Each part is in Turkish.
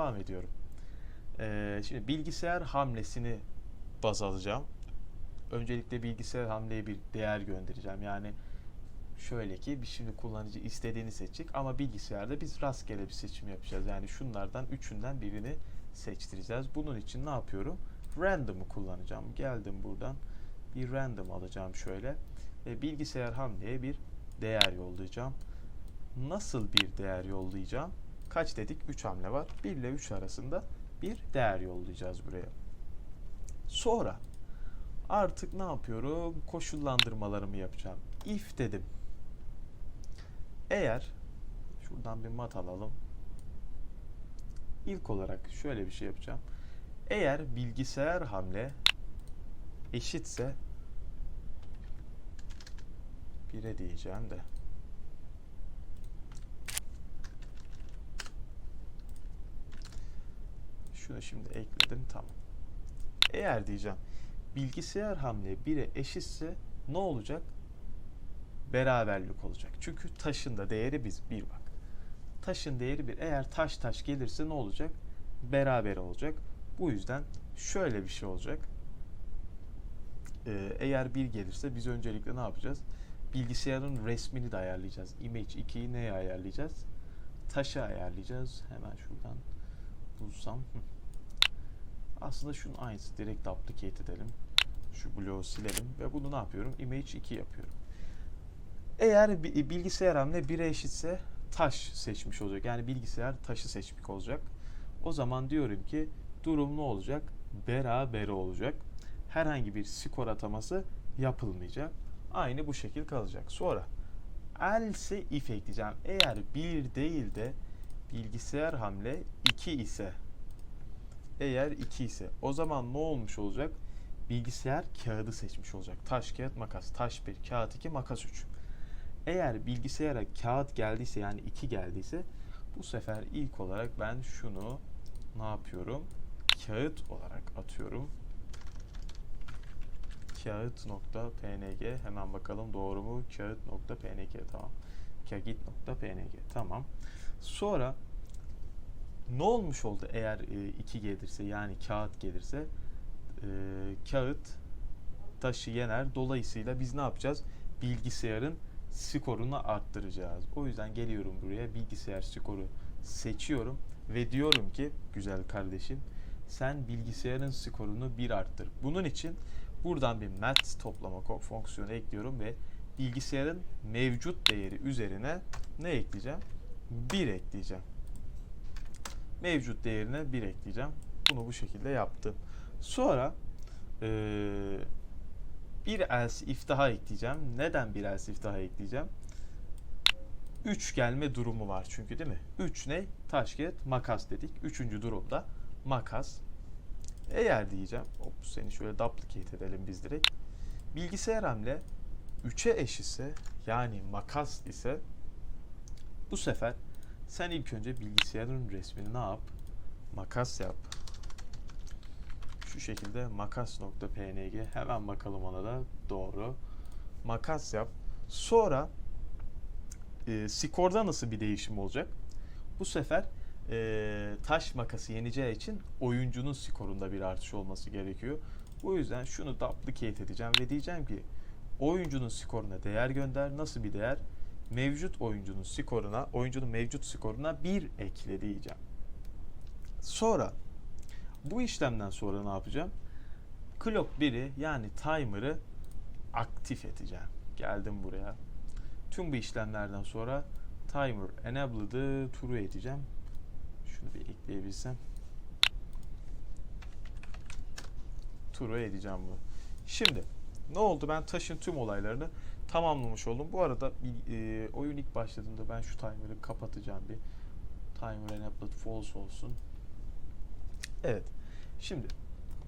devam ediyorum. Ee, şimdi bilgisayar hamlesini baz alacağım. Öncelikle bilgisayar hamleye bir değer göndereceğim. Yani şöyle ki bir şimdi kullanıcı istediğini seçecek ama bilgisayarda biz rastgele bir seçim yapacağız. Yani şunlardan üçünden birini seçtireceğiz. Bunun için ne yapıyorum? Random'ı kullanacağım. Geldim buradan bir random alacağım şöyle. Ve bilgisayar hamleye bir değer yollayacağım. Nasıl bir değer yollayacağım? Kaç dedik? 3 hamle var. 1 ile 3 arasında bir değer yollayacağız buraya. Sonra artık ne yapıyorum? Koşullandırmalarımı yapacağım. If dedim. Eğer şuradan bir mat alalım. İlk olarak şöyle bir şey yapacağım. Eğer bilgisayar hamle eşitse 1'e diyeceğim de. Şunu şimdi ekledim tamam. Eğer diyeceğim bilgisayar hamle 1'e eşitse ne olacak? Beraberlik olacak. Çünkü taşın da değeri biz bir bak. Taşın değeri bir. Eğer taş taş gelirse ne olacak? Beraber olacak. Bu yüzden şöyle bir şey olacak. Ee, eğer bir gelirse biz öncelikle ne yapacağız? Bilgisayarın resmini de ayarlayacağız. Image 2'yi neye ayarlayacağız? Taşa ayarlayacağız. Hemen şuradan bulsam. Hı. Aslında şunun aynısı. Direkt duplicate edelim. Şu bloğu silelim ve bunu ne yapıyorum? Image 2 yapıyorum. Eğer bi- bilgisayar hamle 1'e eşitse taş seçmiş olacak. Yani bilgisayar taşı seçmiş olacak. O zaman diyorum ki durum ne olacak? Beraber olacak. Herhangi bir skor ataması yapılmayacak. Aynı bu şekil kalacak. Sonra else if ekleyeceğim. Eğer 1 değil de bilgisayar hamle 2 ise eğer 2 ise o zaman ne olmuş olacak? Bilgisayar kağıdı seçmiş olacak. Taş, kağıt, makas. Taş 1, kağıt 2, makas 3. Eğer bilgisayara kağıt geldiyse yani 2 geldiyse bu sefer ilk olarak ben şunu ne yapıyorum? Kağıt olarak atıyorum. Kağıt.png hemen bakalım doğru mu? Kağıt.png tamam. Kagit.png tamam. Sonra ne olmuş oldu eğer 2 gelirse yani kağıt gelirse e, kağıt taşı yener. Dolayısıyla biz ne yapacağız? Bilgisayarın skorunu arttıracağız. O yüzden geliyorum buraya bilgisayar skoru seçiyorum ve diyorum ki güzel kardeşim sen bilgisayarın skorunu bir arttır. Bunun için buradan bir math toplama fonksiyonu ekliyorum ve bilgisayarın mevcut değeri üzerine ne ekleyeceğim? 1 ekleyeceğim. Mevcut değerine 1 ekleyeceğim. Bunu bu şekilde yaptım. Sonra eee bir else if daha ekleyeceğim. Neden bir else if daha ekleyeceğim? 3 gelme durumu var çünkü değil mi? 3 ne? Taş, kağıt, makas dedik. Üçüncü durumda makas. Eğer diyeceğim, hop seni şöyle duplicate edelim biz direkt. Bilgisayar hamle 3'e eş ise yani makas ise bu sefer sen ilk önce bilgisayarın resmini ne yap? Makas yap. Şu şekilde makas.png hemen bakalım ona da doğru. Makas yap. Sonra e, skorda nasıl bir değişim olacak? Bu sefer e, taş makası yeneceği için oyuncunun skorunda bir artış olması gerekiyor. Bu yüzden şunu duplicate edeceğim ve diyeceğim ki oyuncunun skoruna değer gönder. Nasıl bir değer? Mevcut oyuncunun skoruna, oyuncunun mevcut skoruna 1 ekle diyeceğim. Sonra bu işlemden sonra ne yapacağım? Clock 1'i yani timer'ı aktif edeceğim. Geldim buraya. Tüm bu işlemlerden sonra timer enabled'ı true edeceğim. Şunu bir ekleyebilsem. True edeceğim bunu. Şimdi ne oldu? Ben taşın tüm olaylarını tamamlamış oldum. Bu arada e, oyun ilk başladığında ben şu timer'ı kapatacağım bir. Timer enabled false olsun. Evet. Şimdi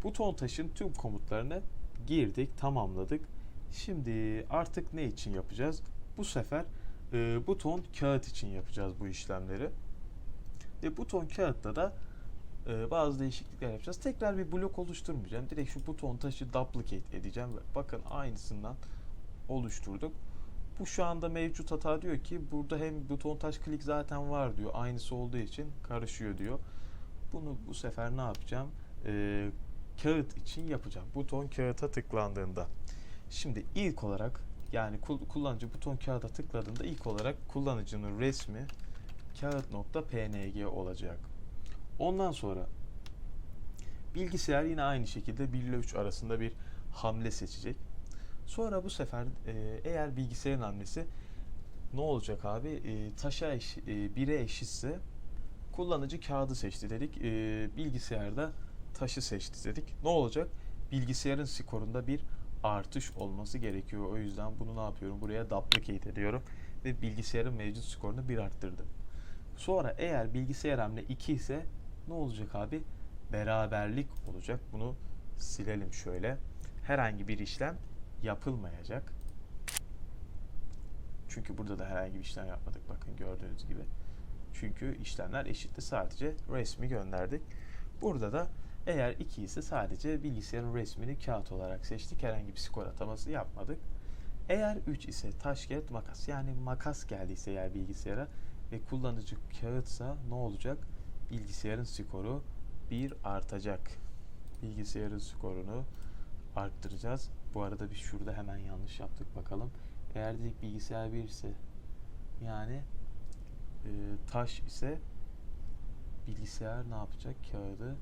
buton taşın tüm komutlarını girdik, tamamladık. Şimdi artık ne için yapacağız? Bu sefer e, buton kağıt için yapacağız bu işlemleri. Ve buton kağıtta da e, bazı değişiklikler yapacağız. Tekrar bir blok oluşturmayacağım. Direkt şu buton taşı duplicate edeceğim. Bakın aynısından oluşturduk. Bu şu anda mevcut hata diyor ki burada hem buton taş klik zaten var diyor. Aynısı olduğu için karışıyor diyor. Bunu bu sefer ne yapacağım? Ee, kağıt için yapacağım. Buton kağıta tıklandığında. Şimdi ilk olarak yani kul- kullanıcı buton kağıda tıkladığında ilk olarak kullanıcının resmi kağıt.png olacak. Ondan sonra bilgisayar yine aynı şekilde 1 ile 3 arasında bir hamle seçecek. Sonra bu sefer e, eğer bilgisayarın hamlesi ne olacak abi? E, taşa eş, e, 1'e eşitse kullanıcı kağıdı seçti dedik. E, bilgisayarda taşı seçti dedik. Ne olacak? Bilgisayarın skorunda bir artış olması gerekiyor. O yüzden bunu ne yapıyorum? Buraya duplicate ediyorum ve bilgisayarın mevcut skorunu bir arttırdım. Sonra eğer bilgisayar hamle 2 ise ne olacak abi? Beraberlik olacak. Bunu silelim şöyle. Herhangi bir işlem yapılmayacak. Çünkü burada da herhangi bir işlem yapmadık. Bakın gördüğünüz gibi. Çünkü işlemler eşitti. Sadece resmi gönderdik. Burada da eğer 2 ise sadece bilgisayarın resmini kağıt olarak seçtik. Herhangi bir skor ataması yapmadık. Eğer 3 ise taş kağıt makas yani makas geldiyse eğer bilgisayara ve kullanıcı kağıtsa ne olacak? Bilgisayarın skoru 1 artacak. Bilgisayarın skorunu arttıracağız. Bu arada bir şurada hemen yanlış yaptık bakalım. Eğer dedik bilgisayar 1 ise yani e, taş ise bilgisayar ne yapacak? Kağıdı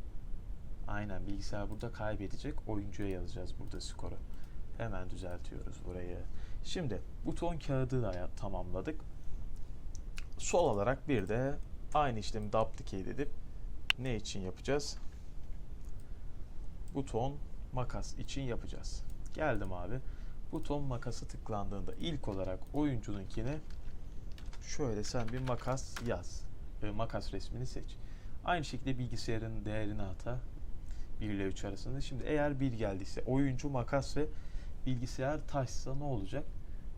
aynen bilgisayar burada kaybedecek. Oyuncuya yazacağız burada skoru. Hemen düzeltiyoruz burayı. Şimdi buton kağıdı da tamamladık. Sol olarak bir de aynı işlemi duplicate edip ne için yapacağız? Buton makas için yapacağız. Geldim abi. Buton makası tıklandığında ilk olarak oyuncununkine şöyle sen bir makas yaz. E, makas resmini seç. Aynı şekilde bilgisayarın değerini ata. 1 ile 3 arasında. Şimdi eğer 1 geldiyse oyuncu makas ve bilgisayar taşsa ne olacak?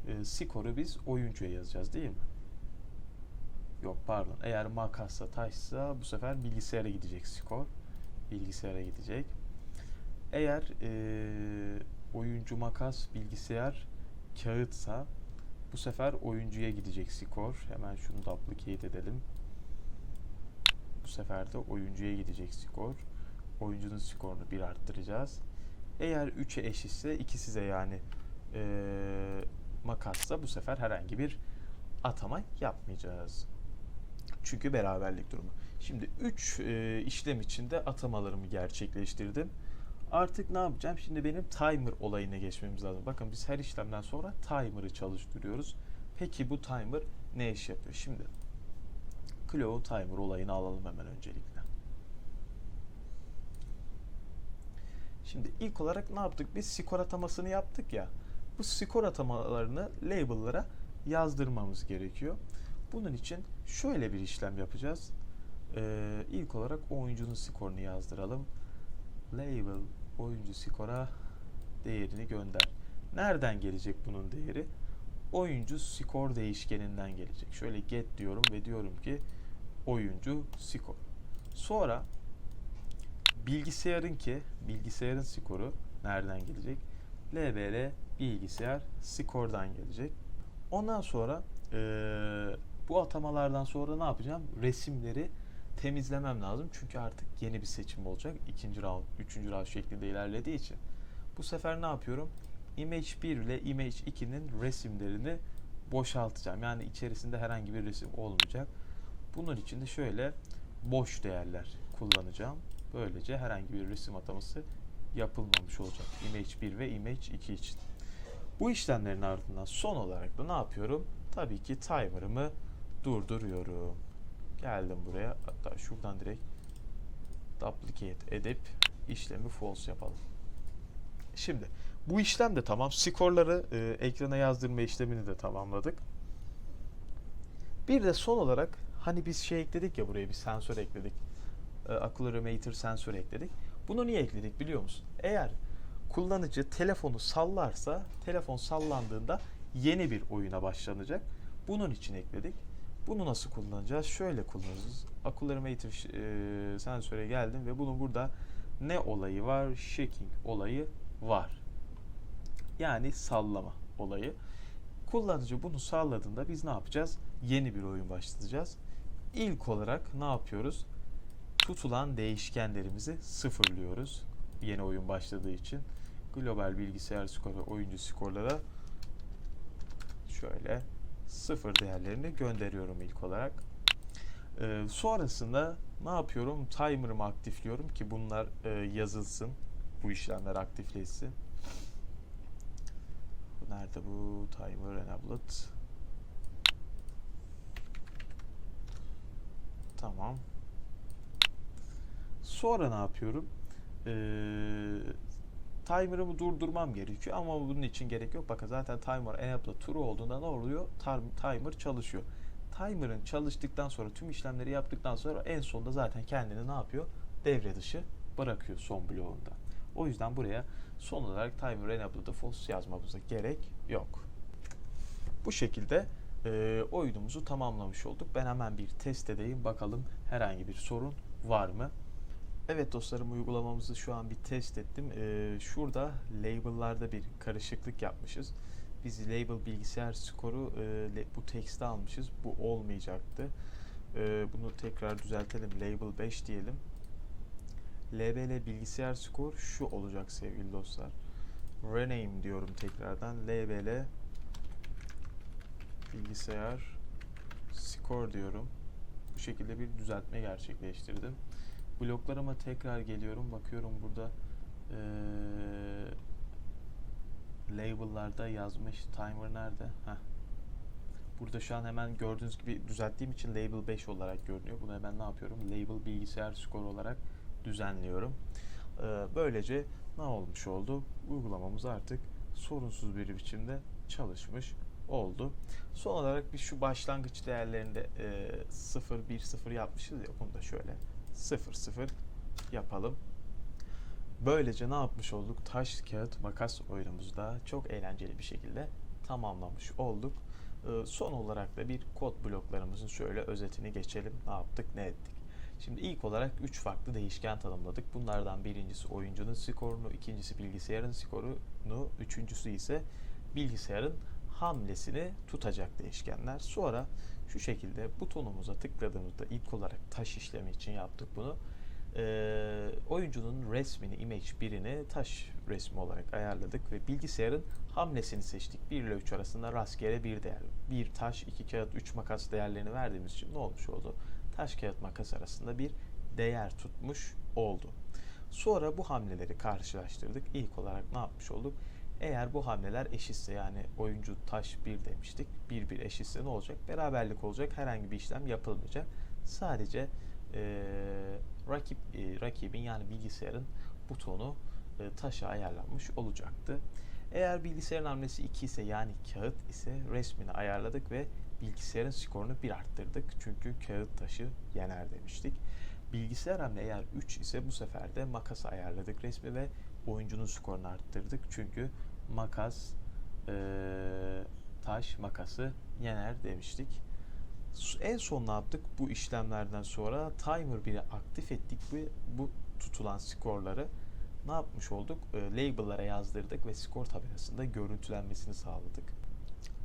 E, skoru biz oyuncuya yazacağız değil mi? Yok pardon. Eğer makassa taşsa bu sefer bilgisayara gidecek skor. Bilgisayara gidecek. Eğer e, oyuncu makas bilgisayar kağıtsa bu sefer oyuncuya gidecek skor. Hemen şunu duplicate edelim. Bu sefer de oyuncuya gidecek skor. Oyuncunun skorunu bir arttıracağız. Eğer 3'e eşitse ikisi de yani e, makassa bu sefer herhangi bir atama yapmayacağız. Çünkü beraberlik durumu. Şimdi 3 e, işlem içinde atamalarımı gerçekleştirdim. Artık ne yapacağım? Şimdi benim timer olayına geçmemiz lazım. Bakın biz her işlemden sonra timer'ı çalıştırıyoruz. Peki bu timer ne iş yapıyor? Şimdi Cloud timer olayını alalım hemen öncelikle. Şimdi ilk olarak ne yaptık? Biz skor atamasını yaptık ya. Bu skor atamalarını label'lara yazdırmamız gerekiyor. Bunun için şöyle bir işlem yapacağız. Ee, ilk olarak oyuncunun skorunu yazdıralım. Label oyuncu skora değerini gönder. Nereden gelecek bunun değeri? Oyuncu skor değişkeninden gelecek. Şöyle get diyorum ve diyorum ki oyuncu skor. Sonra bilgisayarın ki bilgisayarın skoru nereden gelecek? LBR bilgisayar skordan gelecek. Ondan sonra eee, bu atamalardan sonra ne yapacağım? Resimleri temizlemem lazım. Çünkü artık yeni bir seçim olacak. İkinci round, üçüncü round şeklinde ilerlediği için. Bu sefer ne yapıyorum? Image 1 ile Image 2'nin resimlerini boşaltacağım. Yani içerisinde herhangi bir resim olmayacak. Bunun için de şöyle boş değerler kullanacağım. Böylece herhangi bir resim ataması yapılmamış olacak. Image 1 ve Image 2 için. Bu işlemlerin ardından son olarak da ne yapıyorum? Tabii ki timer'ımı durduruyorum. Geldim buraya. Hatta şuradan direkt duplicate edip işlemi false yapalım. Şimdi bu işlem de tamam. Skorları e, ekrana yazdırma işlemini de tamamladık. Bir de son olarak hani biz şey ekledik ya buraya bir sensör ekledik. E, accelerometer sensör ekledik. Bunu niye ekledik biliyor musun? Eğer kullanıcı telefonu sallarsa telefon sallandığında yeni bir oyuna başlanacak. Bunun için ekledik. Bunu nasıl kullanacağız? Şöyle kullanacağız. Accelerometer e, sensöre geldim ve bunun burada ne olayı var? Shaking olayı var. Yani sallama olayı. Kullanıcı bunu salladığında biz ne yapacağız? Yeni bir oyun başlatacağız. İlk olarak ne yapıyoruz? tutulan değişkenlerimizi sıfırlıyoruz. Yeni oyun başladığı için. Global bilgisayar skoru, oyuncu skorlara şöyle sıfır değerlerini gönderiyorum ilk olarak. Ee, sonrasında ne yapıyorum? Timer'ımı aktifliyorum ki bunlar e, yazılsın. Bu işlemler aktifleşsin. Nerede bu? Timer enabled. Tamam. Sonra ne yapıyorum? Ee, timer'ımı durdurmam gerekiyor ama bunun için gerek yok. Bakın zaten timer enable true olduğunda ne oluyor? Timer çalışıyor. Timer'ın çalıştıktan sonra tüm işlemleri yaptıktan sonra en sonunda zaten kendini ne yapıyor? Devre dışı bırakıyor son bloğunda. O yüzden buraya son olarak timer enabled'da false yazmamıza gerek yok. Bu şekilde e, oyunumuzu tamamlamış olduk. Ben hemen bir test edeyim bakalım herhangi bir sorun var mı? Evet dostlarım uygulamamızı şu an bir test ettim. Ee, şurada label'larda bir karışıklık yapmışız. Biz label bilgisayar skoru e, bu tekste almışız. Bu olmayacaktı. Ee, bunu tekrar düzeltelim. Label 5 diyelim. LBL bilgisayar skor şu olacak sevgili dostlar. Rename diyorum tekrardan. LBL bilgisayar skor diyorum. Bu şekilde bir düzeltme gerçekleştirdim. Bloklarıma tekrar geliyorum. Bakıyorum burada eee label'larda yazmış. Timer nerede? Heh. Burada şu an hemen gördüğünüz gibi düzelttiğim için label 5 olarak görünüyor. Bunu hemen ne yapıyorum? Label bilgisayar skor olarak düzenliyorum. Eee, böylece ne olmuş oldu? Uygulamamız artık sorunsuz bir biçimde çalışmış oldu. Son olarak bir şu başlangıç değerlerinde e, 0 1 0 yapmışız ya bunu da şöyle 0 0 yapalım. Böylece ne yapmış olduk? Taş, kağıt, makas oyunumuzda çok eğlenceli bir şekilde tamamlamış olduk. Ee, son olarak da bir kod bloklarımızın şöyle özetini geçelim. Ne yaptık, ne ettik? Şimdi ilk olarak 3 farklı değişken tanımladık. Bunlardan birincisi oyuncunun skorunu, ikincisi bilgisayarın skorunu, üçüncüsü ise bilgisayarın hamlesini tutacak değişkenler. Sonra şu şekilde butonumuza tıkladığımızda ilk olarak taş işlemi için yaptık bunu. Ee, oyuncunun resmini, image birini taş resmi olarak ayarladık ve bilgisayarın hamlesini seçtik. 1 ile 3 arasında rastgele bir değer. 1 taş, 2 kağıt, 3 makas değerlerini verdiğimiz için ne olmuş oldu? Taş, kağıt, makas arasında bir değer tutmuş oldu. Sonra bu hamleleri karşılaştırdık. İlk olarak ne yapmış olduk? Eğer bu hamleler eşitse yani oyuncu taş 1 demiştik. 1 1 eşitse ne olacak? Beraberlik olacak. Herhangi bir işlem yapılmayacak. Sadece e, rakip e, rakibin yani bilgisayarın butonu e, taşa ayarlanmış olacaktı. Eğer bilgisayarın hamlesi 2 ise yani kağıt ise resmini ayarladık ve bilgisayarın skorunu 1 arttırdık. Çünkü kağıt taşı yener demiştik. Bilgisayar hamle eğer 3 ise bu sefer de makası ayarladık resmi ve oyuncunun skorunu arttırdık. Çünkü makas e, taş makası yener demiştik. En son ne yaptık? Bu işlemlerden sonra timer 1'i aktif ettik ve bu tutulan skorları ne yapmış olduk? E, label'lara yazdırdık ve skor tabelasında görüntülenmesini sağladık.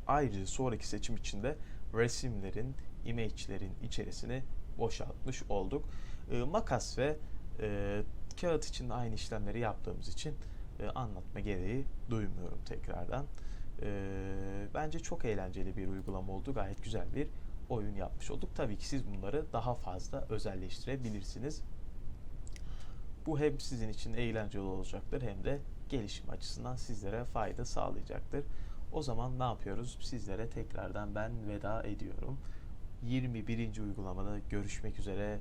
Ayrıca sonraki seçim içinde resimlerin, image'lerin içerisini boşaltmış olduk. E, makas ve e, kağıt için de aynı işlemleri yaptığımız için e, anlatma gereği duymuyorum tekrardan. E, bence çok eğlenceli bir uygulama oldu. Gayet güzel bir oyun yapmış olduk. Tabii ki siz bunları daha fazla özelleştirebilirsiniz. Bu hem sizin için eğlenceli olacaktır hem de gelişim açısından sizlere fayda sağlayacaktır. O zaman ne yapıyoruz? Sizlere tekrardan ben veda ediyorum. 21. uygulamada görüşmek üzere.